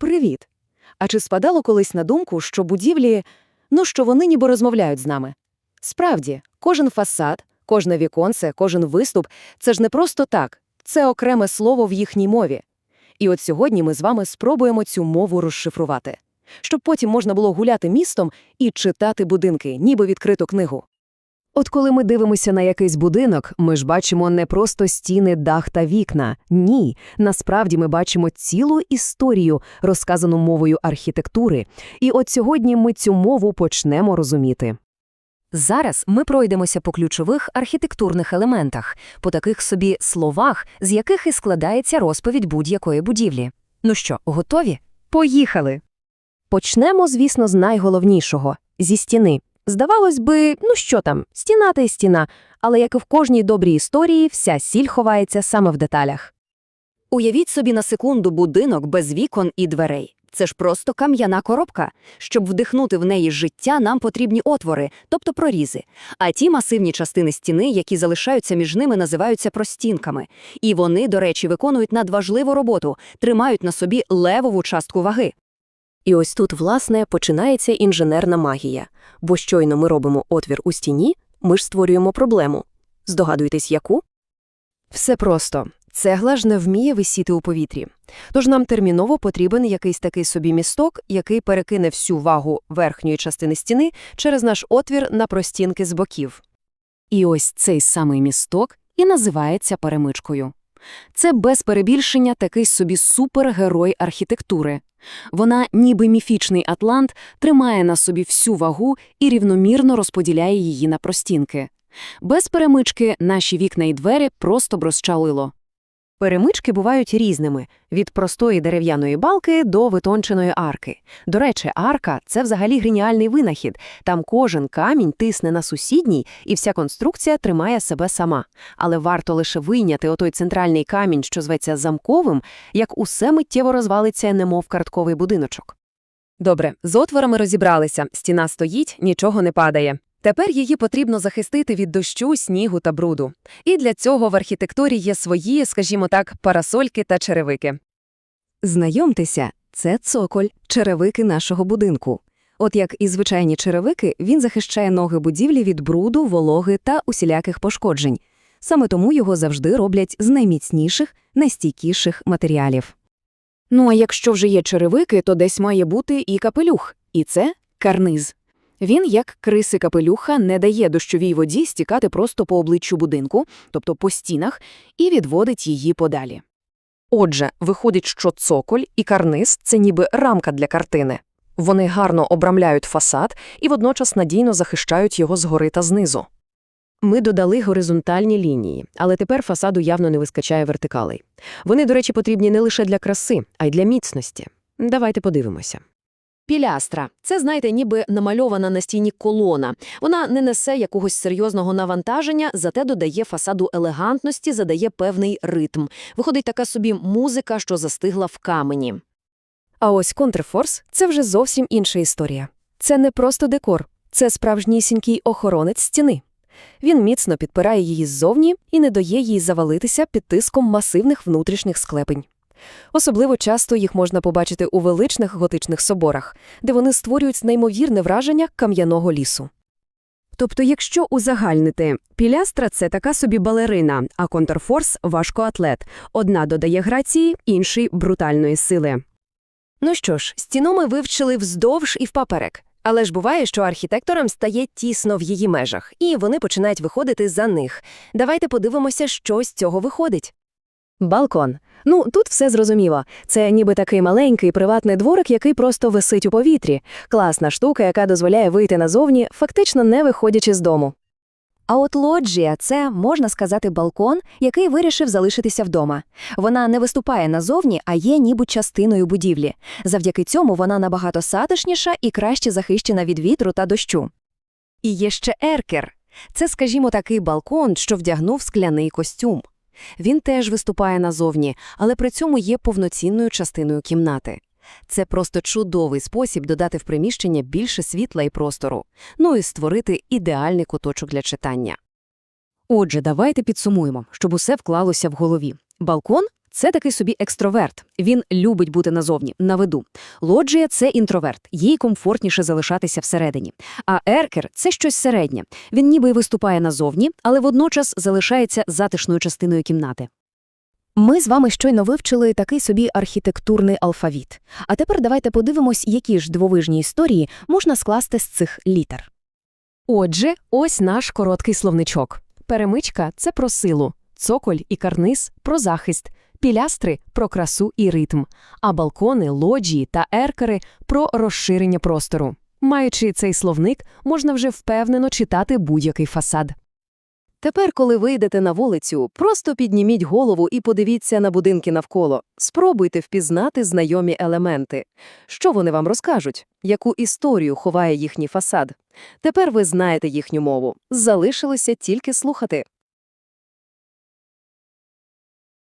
Привіт. А чи спадало колись на думку, що будівлі, ну, що вони ніби розмовляють з нами? Справді, кожен фасад, кожне віконце, кожен виступ – це ж не просто так, це окреме слово в їхній мові. І от сьогодні ми з вами спробуємо цю мову розшифрувати, щоб потім можна було гуляти містом і читати будинки, ніби відкриту книгу. От коли ми дивимося на якийсь будинок, ми ж бачимо не просто стіни, дах та вікна. Ні, насправді ми бачимо цілу історію, розказану мовою архітектури. І от сьогодні ми цю мову почнемо розуміти. Зараз ми пройдемося по ключових архітектурних елементах, по таких собі словах, з яких і складається розповідь будь-якої будівлі. Ну що, готові? Поїхали! Почнемо, звісно, з найголовнішого – зі стіни. Здавалось би, ну що там, стіна та й стіна, але як і в кожній добрій історії, вся сіль ховається саме в деталях. Уявіть собі на секунду будинок без вікон і дверей. Це ж просто кам'яна коробка. Щоб вдихнути в неї життя, нам потрібні отвори, тобто прорізи. А ті масивні частини стіни, які залишаються між ними, називаються простінками. І вони, до речі, виконують надважливу роботу, тримають на собі левову частку ваги. І ось тут, власне, починається інженерна магія. Бо щойно ми робимо отвір у стіні, ми ж створюємо проблему. Здогадуєтесь, яку? Все просто. Цегла ж не вміє висіти у повітрі. Тож нам терміново потрібен якийсь такий собі місток, який перекине всю вагу верхньої частини стіни через наш отвір на простінки з боків. І ось цей самий місток і називається перемичкою. Це без перебільшення такий собі супергерой архітектури. Вона, ніби міфічний атлант, тримає на собі всю вагу і рівномірно розподіляє її на простінки. Без перемички наші вікна і двері просто б розчалило. Перемички бувають різними – від простої дерев'яної балки до витонченої арки. До речі, арка – це взагалі геніальний винахід. Там кожен камінь тисне на сусідній, і вся конструкція тримає себе сама. Але варто лише вийняти отой центральний камінь, що зветься замковим, як усе миттєво розвалиться, немов картковий будиночок. Добре, з отворами розібралися. Стіна стоїть, нічого не падає. Тепер її потрібно захистити від дощу, снігу та бруду. І для цього в архітектурі є свої, скажімо так, парасольки та черевики. Знайомтеся, це цоколь, черевики нашого будинку. От як і звичайні черевики, він захищає ноги будівлі від бруду, вологи та усіляких пошкоджень. Саме тому його завжди роблять з найміцніших, найстійкіших матеріалів. Ну а якщо вже є черевики, то десь має бути і капелюх, і це карниз. Він, як криси капелюха, не дає дощовій воді стікати просто по обличчю будинку, тобто по стінах, і відводить її подалі. Отже, виходить, що цоколь і карниз – це ніби рамка для картини. Вони гарно обрамляють фасад і водночас надійно захищають його згори та знизу. Ми додали горизонтальні лінії, але тепер фасаду явно не вискачає вертикалей. Вони, до речі, потрібні не лише для краси, а й для міцності. Давайте подивимося. Пілястра – це, знаєте, ніби намальована на стіні колона. Вона не несе якогось серйозного навантаження, зате додає фасаду елегантності, задає певний ритм. Виходить така собі музика, що застигла в камені. А ось контрфорс – це вже зовсім інша історія. Це не просто декор, це справжнісінький охоронець стіни. Він міцно підпирає її ззовні і не дає їй завалитися під тиском масивних внутрішніх склепень. Особливо часто їх можна побачити у величних готичних соборах, де вони створюють неймовірне враження кам'яного лісу. Тобто, якщо узагальнити, пілястра – це така собі балерина, а контрфорс – важкоатлет. Одна додає грації, інший – брутальної сили. Ну що ж, стіну ми вивчили вздовж і впаперек. Але ж буває, що архітекторам стає тісно в її межах, і вони починають виходити за них. Давайте подивимося, що з цього виходить. Балкон. Ну, тут все зрозуміло. Це ніби такий маленький приватний дворик, який просто висить у повітрі. Класна штука, яка дозволяє вийти назовні, фактично не виходячи з дому. А от лоджія – це, можна сказати, балкон, який вирішив залишитися вдома. Вона не виступає назовні, а є ніби частиною будівлі. Завдяки цьому вона набагато сатишніша і краще захищена від вітру та дощу. І є ще еркер. Це, скажімо, такий балкон, що вдягнув скляний костюм. Він теж виступає назовні, але при цьому є повноцінною частиною кімнати. Це просто чудовий спосіб додати в приміщення більше світла і простору, ну і створити ідеальний куточок для читання. Отже, давайте підсумуємо, щоб усе вклалося в голові. Балкон це такий собі екстроверт. Він любить бути назовні, на виду. Лоджія це інтроверт, їй комфортніше залишатися всередині. А еркер це щось середнє. Він ніби й виступає назовні, але водночас залишається затишною частиною кімнати. Ми з вами щойно вивчили такий собі архітектурний алфавіт. А тепер давайте подивимось, які ж дивовижні історії можна скласти з цих літер. Отже, ось наш короткий словничок. Перемичка – це про силу, цоколь і карниз – про захист, пілястри – про красу і ритм, а балкони, лоджії та еркери – про розширення простору. Маючи цей словник, можна вже впевнено читати будь-який фасад. Тепер, коли вийдете на вулицю, просто підніміть голову і подивіться на будинки навколо. Спробуйте впізнати знайомі елементи. Що вони вам розкажуть? Яку історію ховає їхній фасад? Тепер ви знаєте їхню мову. Залишилося тільки слухати.